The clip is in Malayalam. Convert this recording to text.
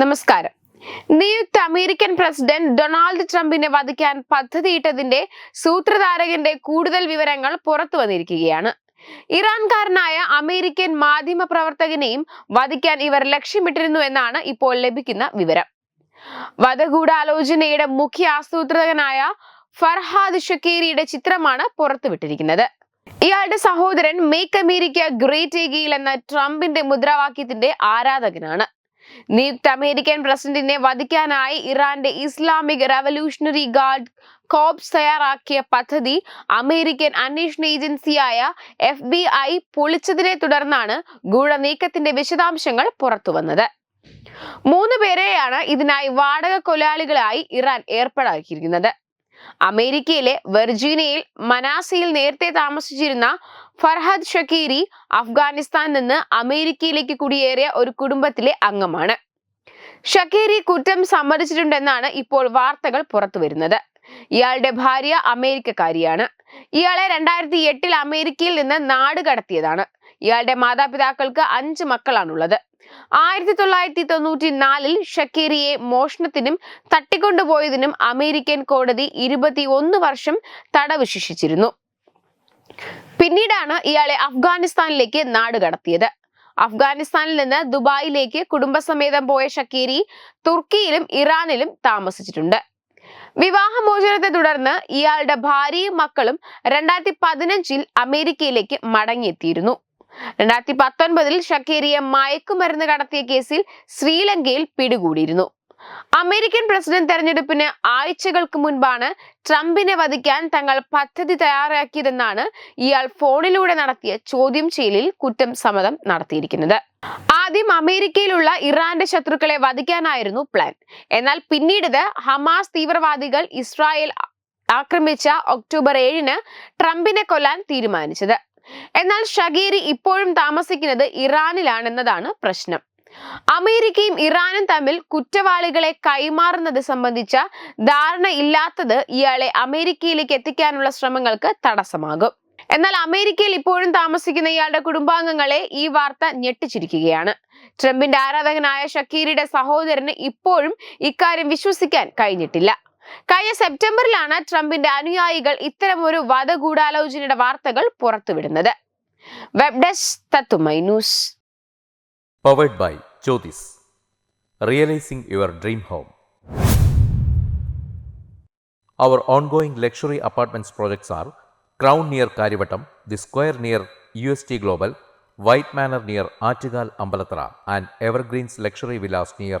നമസ്കാരം. നിയുക്ത അമേരിക്കൻ പ്രസിഡന്റ് ഡൊണാൾഡ് ട്രംപിനെ വധിക്കാൻ പദ്ധതിയിട്ടതിന്റെ സൂത്രധാരകന്റെ കൂടുതൽ വിവരങ്ങൾ പുറത്തു വന്നിരിക്കുകയാണ്. ഇറാൻകാരനായ അമേരിക്കൻ മാധ്യമ പ്രവർത്തകനെയും വധിക്കാൻ ഇവർ ലക്ഷ്യമിട്ടിരുന്നു എന്നാണ് ഇപ്പോൾ ലഭിക്കുന്ന വിവരം. വധഗൂഢാലോചനയുടെ മുഖ്യ ആസൂത്രകനായ ഫർഹാദ് ഷക്കീരിയുടെ ചിത്രമാണ് പുറത്തുവിട്ടിരിക്കുന്നത്. ഇയാളുടെ സഹോദരൻ മേക്ക് അമേരിക്ക ഗ്രേറ്റ് ഏഗിയിൽ എന്ന ട്രംപിന്റെ മുദ്രാവാക്യത്തിന്റെ ആരാധകനാണ്. നിയുക്ത അമേരിക്കൻ പ്രസിഡന്റിനെ വധിക്കാനായി ഇറാന്റെ ഇസ്ലാമിക് റവല്യൂഷണറി ഗാർഡ് കോപ്സ് തയ്യാറാക്കിയ പദ്ധതി അമേരിക്കൻ അന്വേഷണ ഏജൻസിയായ എഫ് ബി ഐ പൊളിച്ചതിനെ തുടർന്നാണ് ഗൂഢനീക്കത്തിന്റെ വിശദാംശങ്ങൾ പുറത്തുവന്നത് മൂന്ന് പേരെയാണ് ഇതിനായി വാടക കൊലയാളികളായി ഇറാൻ ഏർപ്പാടാക്കിയിരിക്കുന്നത്. അമേരിക്കയിലെ വെർജീനിയയിൽ മനാസിയിൽ നേരത്തെ താമസിച്ചിരുന്ന ഫർഹദ് ഷക്കീരി അഫ്ഗാനിസ്ഥാൻ നിന്ന് അമേരിക്കയിലേക്ക് കുടിയേറിയ ഒരു കുടുംബത്തിലെ അംഗമാണ്. ഷക്കീരി കുറ്റം സമ്മതിച്ചിട്ടുണ്ടെന്നാണ് ഇപ്പോൾ വാർത്തകൾ പുറത്തു വരുന്നത് ഇയാളുടെ ഭാര്യ അമേരിക്കക്കാരിയാണ്. ഇയാളെ രണ്ടായിരത്തി എട്ടിൽ അമേരിക്കയിൽ നിന്ന് നാട് കടത്തിയതാണ്. ഇയാളുടെ മാതാപിതാക്കൾക്ക് അഞ്ച് മക്കളാണുള്ളത്. ആയിരത്തി തൊള്ളായിരത്തി തൊണ്ണൂറ്റി നാലിൽ ഷക്കീറിയെ മോഷണത്തിനും തട്ടിക്കൊണ്ടുപോയതിനും അമേരിക്കൻ കോടതി ഇരുപത്തി ഒന്ന് വർഷം തടവ് ശിക്ഷിച്ചിരുന്നു പിന്നീടാണ് ഇയാളെ അഫ്ഗാനിസ്ഥാനിലേക്ക് നാട് കടത്തിയത്. അഫ്ഗാനിസ്ഥാനിൽ നിന്ന് ദുബായിലേക്ക് കുടുംബസമേതം പോയ ഷക്കീരി തുർക്കിയിലും ഇറാനിലും താമസിച്ചിട്ടുണ്ട്. വിവാഹമോചനത്തെ തുടർന്ന് ഇയാളുടെ ഭാര്യയും മക്കളും രണ്ടായിരത്തി പതിനഞ്ചിൽ അമേരിക്കയിലേക്ക് മടങ്ങിയെത്തിയിരുന്നു. രണ്ടായിരത്തി പത്തൊൻപതിൽ ഷക്കീരിയെ മയക്കുമരുന്ന് കടത്തിയ കേസിൽ ശ്രീലങ്കയിൽ പിടികൂടിയിരുന്നു. അമേരിക്കൻ പ്രസിഡന്റ് തെരഞ്ഞെടുപ്പിന് ആഴ്ചകൾക്ക് മുൻപാണ് ട്രംപിനെ വധിക്കാൻ തങ്ങൾ പദ്ധതി തയ്യാറാക്കിയതെന്നാണ് ഇയാൾ ഫോണിലൂടെ നടത്തിയ ചോദ്യം ചെയ്യലിൽ കുറ്റം സമ്മതം നടത്തിയിരിക്കുന്നത്. ആദ്യം അമേരിക്കയിലുള്ള ഇറാന്റെ ശത്രുക്കളെ വധിക്കാനായിരുന്നു പ്ലാൻ. എന്നാൽ പിന്നീട് ഹമാസ് തീവ്രവാദികൾ ഇസ്രായേൽ ആക്രമിച്ച ഒക്ടോബർ ഏഴിന് ട്രംപിനെ കൊല്ലാൻ തീരുമാനിച്ചത്. എന്നാൽ ഷഗീരി ഇപ്പോഴും താമസിക്കുന്നത് ഇറാനിലാണെന്നതാണ് പ്രശ്നം. അമേരിക്കയും ഇറാനും തമ്മിൽ കുറ്റവാളികളെ കൈമാറുന്നത് സംബന്ധിച്ച ധാരണ ഇല്ലാത്തത് ഇയാളെ അമേരിക്കയിലേക്ക് എത്തിക്കാനുള്ള ശ്രമങ്ങൾക്ക് തടസ്സമാകും. എന്നാൽ അമേരിക്കയിൽ ഇപ്പോഴും താമസിക്കുന്ന ഇയാളുടെ കുടുംബാംഗങ്ങളെ ഈ വാർത്ത ഞെട്ടിച്ചിരിക്കുകയാണ്. ട്രംപിന്റെ ആരാധകനായ ഷക്കീരിയുടെ സഹോദരന് ഇപ്പോഴും ഇക്കാര്യം വിശ്വസിക്കാൻ കഴിഞ്ഞിട്ടില്ല. കഴിഞ്ഞ സെപ്റ്റംബറിലാണ് ട്രംപിന്റെ അനുയായികൾ ഇത്തരമൊരു വധഗൂഢാലോചനയുടെ വാർത്തകൾ പുറത്തുവിടുന്നത് വെബ് ഡെസ്ക് തത്തുമൈ news powered by Jyothis realising your dream home Our ongoing luxury apartments projects are Crown near Karivattam, The Square near UST Global, White Manor near Achigal Ambalatra, and Evergreens Luxury Villas near